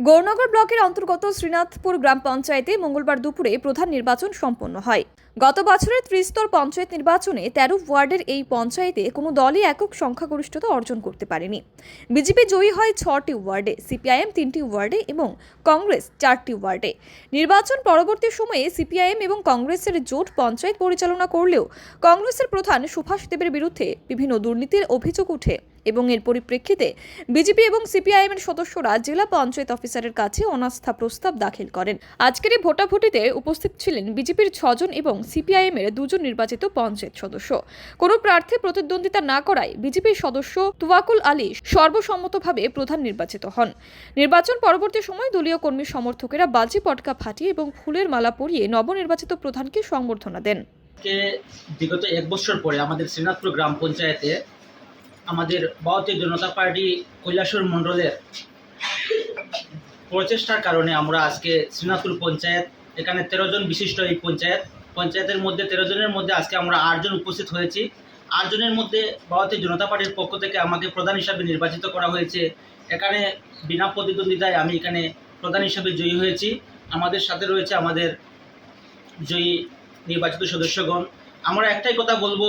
গৌরনগর ব্লকের অন্তর্গত শ্রীনাথপুর গ্রাম পঞ্চায়েতে মঙ্গলবার দুপুরে প্রধান নির্বাচন সম্পন্ন হয়। গত বছরের ত্রিস্তর পঞ্চায়েত নির্বাচনে তেরো ওয়ার্ডের এই পঞ্চায়েতে কোনো দলই একক সংখ্যাগরিষ্ঠতা অর্জন করতে পারেনি। বিজেপি জয়ী হয় ছটি ওয়ার্ডে, সিপিআইএম তিনটি ওয়ার্ডে এবং কংগ্রেস চারটি ওয়ার্ডে। নির্বাচন পরবর্তী সময়ে সিপিআইএম এবং কংগ্রেসের জোট পঞ্চায়েত পরিচালনা করলেও কংগ্রেসের প্রধান সুভাষ দেবের বিরুদ্ধে বিভিন্ন দুর্নীতির অভিযোগ উঠে। এবং এর পরিপ্রেক্ষিতে বিজেপি এবং সিপিআইএম এর সদস্যরা জেলা পঞ্চায়েত অফিসারের কাছে অনাস্থা প্রস্তাব দাখিল করেন। আজকের এই ভোটাভুটিতে উপস্থিত ছিলেন বিজেপির ছজন এবং সিপিআইএম এর দুজন নির্বাচিত পঞ্চায়েত সদস্য। কোনো প্রার্থী প্রতিদ্বন্দ্বিতা না করায় বিজেপির সদস্য তুয়াকুল আলী সর্বসম্মতভাবে প্রধান নির্বাচিত হন। নির্বাচন পরবর্তী সময় দলীয় কর্মী সমর্থকেরা বাজি পটকা ফাটিয়ে এবং ফুলের মালা পরিয়ে নবনির্বাচিত প্রধানকে সংবর্ধনা দেন। বিগত এক বছর পরে আমাদের শ্রীনাথপুর গ্রাম পঞ্চায়েতে আমাদের ভারতীয় জনতা পার্টি কৈলাসর মণ্ডলের প্রচেষ্টার কারণে আমরা আজকে শ্রীনাথপুর পঞ্চায়েত, এখানে তেরো জন বিশিষ্ট এই পঞ্চায়েত, পঞ্চায়েতের মধ্যে তেরো জনের মধ্যে আজকে আমরা আটজন উপস্থিত হয়েছি। আটজনের মধ্যে ভারতীয় জনতা পার্টির পক্ষ থেকে আমাকে প্রধান হিসাবে নির্বাচিত করা হয়েছে। এখানে বিনা প্রতিদ্বন্দ্বিতায় আমি এখানে প্রধান হিসাবে জয়ী হয়েছি। আমাদের সাথে রয়েছে আমাদের জয়ী নির্বাচিত সদস্যগণ। আমরা একটাই কথা বলব,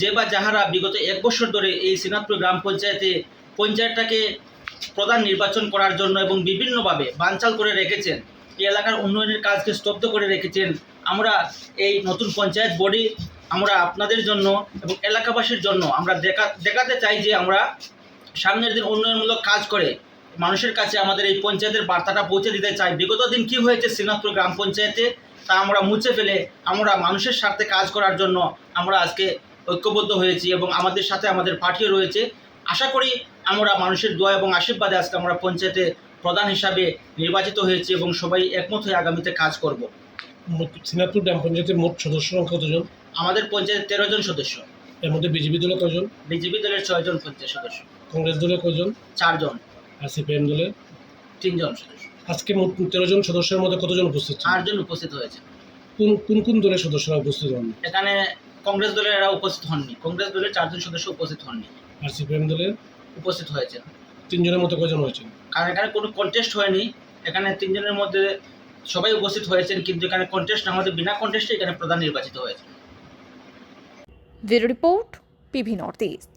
যে বা যাহারা বিগত এক বছর ধরে এই শ্রীনাথপুর গ্রাম পঞ্চায়েতে পঞ্চায়েতটাকে প্রধান নির্বাচন করার জন্য এবং বিভিন্নভাবে বানচাল করে রেখেছেন, এই এলাকার উন্নয়নের কাজকে স্তব্ধ করে রেখেছেন, আমরা এই নতুন পঞ্চায়েত বডি আমরা আপনাদের জন্য এবং এলাকাবাসীর জন্য আমরা দেখা, দেখাতে চাই যে আমরা সামনের দিন উন্নয়নমূলক কাজ করে মানুষের কাছে আমাদের এই পঞ্চায়েতের বার্তাটা পৌঁছে দিতে চাই। বিগত দিন কি হয়েছে শ্রীনাথপুর গ্রাম পঞ্চায়েতে? তা আমরা মুছে ফেলে আমরা মানুষের স্বার্থে কাজ করার জন্য আমরা আজকে ঐক্যবদ্ধ হয়েছি এবং আমাদের সাথে আমাদের পার্টিও রয়েছে। আশা করি আমরা মানুষের দোয়া এবং আশীর্বাদে আজকে আমরা পঞ্চায়েতে প্রধান হিসাবে নির্বাচিত হয়েছি এবং সবাই একমত হয়ে আগামীতে কাজ করব। শ্রীনাথপুর গ্রাম পঞ্চায়েতের মোট সদস্য সংখ্যা কতজন? আমাদের পঞ্চায়েতে তেরো জন সদস্য। এর মধ্যে বিজেপি দলের কজন? বিজেপি দলের ছয়জন পঞ্চায়েত সদস্য। কংগ্রেস দলের কজন? চারজন। আর সিপিএম দলের তিনজন সদস্য। আজকে মোট তেরো জন সদস্যের মধ্যে কতজন উপস্থিত ছিল? আটজন উপস্থিত হয়েছে। কোন কোন কোন দলের সদস্যরা উপস্থিত হন এখানে কংগ্রেস দলের এরা উপস্থিত হননি। কংগ্রেস দলের চারজন সদস্য উপস্থিত হননি। আর সিপিএম দলের উপস্থিত হয়েছে। তিনজনের মধ্যে কজন হয়েছেন কারণ এখানে কোনো কন্টেস্ট হয়নি। এখানে তিনজনের মধ্যে সবাই উপস্থিত হয়েছেন কিন্তু এখানে কন্টেস্ট না আমাদের বিনা কন্টেস্টে এখানে প্রধান নির্বাচিত হয়েছে। Bureau report P V North East.